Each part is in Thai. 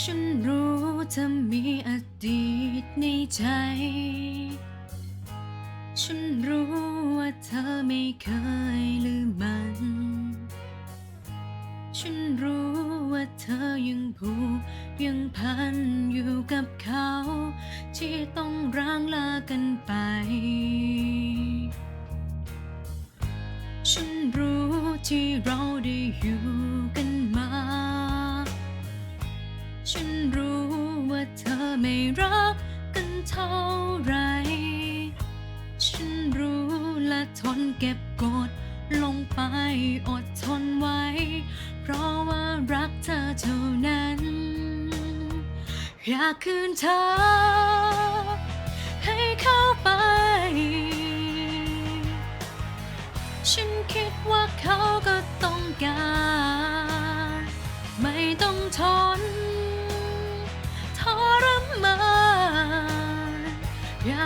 ฉันรู้เธอมีอดีตในใจ ฉันรู้ว่าเธอไม่เคยลืมมัน ฉันรู้ว่าเธอยังผูกยังพันอยู่กับเขา ที่ต้องร้างลากันไป ฉันรู้ที่เรา ไม่รักกันเท่าไร ฉันรู้และทนเก็บกดลงไปอดทนไว้ เพราะว่ารักเธอเท่านั้น อยากคืนเธอ ให้เข้าไป ฉันคิดว่าเขาก็ต้องการ ไม่ต้องทน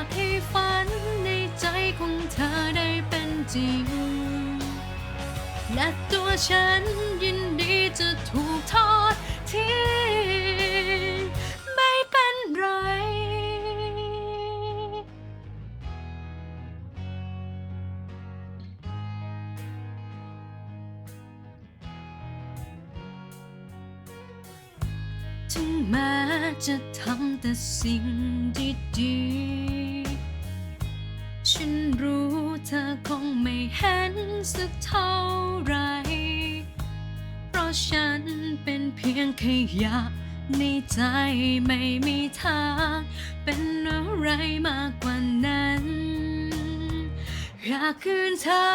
ากให้ฝันในใจของเธอได้เป็นจริง และตัวฉันยินดีจะถูกทอดทิ้งไม่เป็นไร ถึงแม้จะทำแต่สิ่งดีๆ ธอคงไม่เห็นสักเท่าไร เพราะฉันเป็นเพียงขยะในใจไม่มีทาง เป็นอะไรมากกว่านั้น อยากคืนเธอ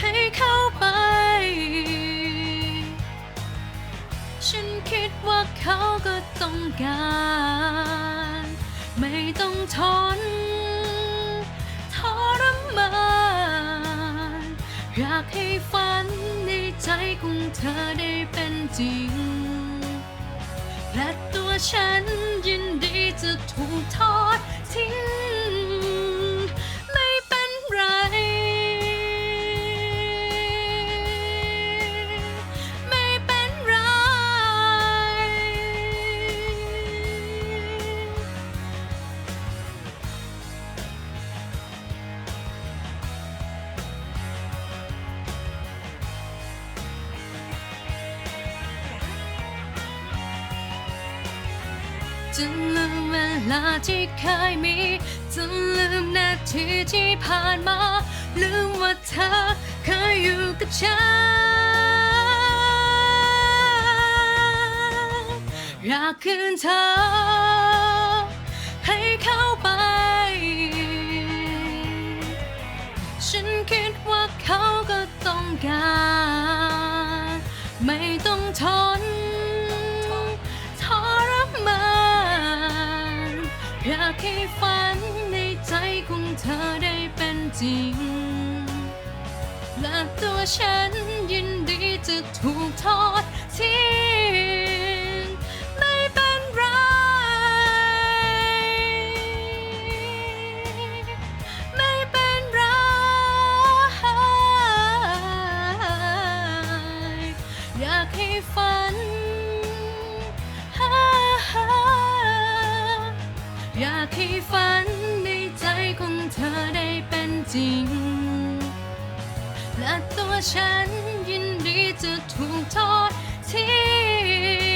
ให้เข้าไป ฉันคิดว่าเขาก็ต้องการ ไม่ต้องทน อยากให้ฝันในใจของเธอได้เป็นจริง และตัวฉันยินดีจะถูกทอดทิ้ง จะลืมเวลาที่เคยมีจะลืมนาทีที่ผ่านมา ลืมว่าเธอเคยอยู่กับฉันอยากคืนเธอ ให้เข้าไป ฉันคิดว่าเขาก็ต้องการ ไม่ต้องทน อยากให้ฝันในใจของเธอได้เป็นจริง และตัวฉันยินดีจะถูกทอดทิ้งไม่เป็นไร ไม่เป็นไร อยากให้ฝัน อยากให้ฝันในใจของเธอได้เป็นจริง และตัวฉันยินดีจะถูกทอดทิ้ง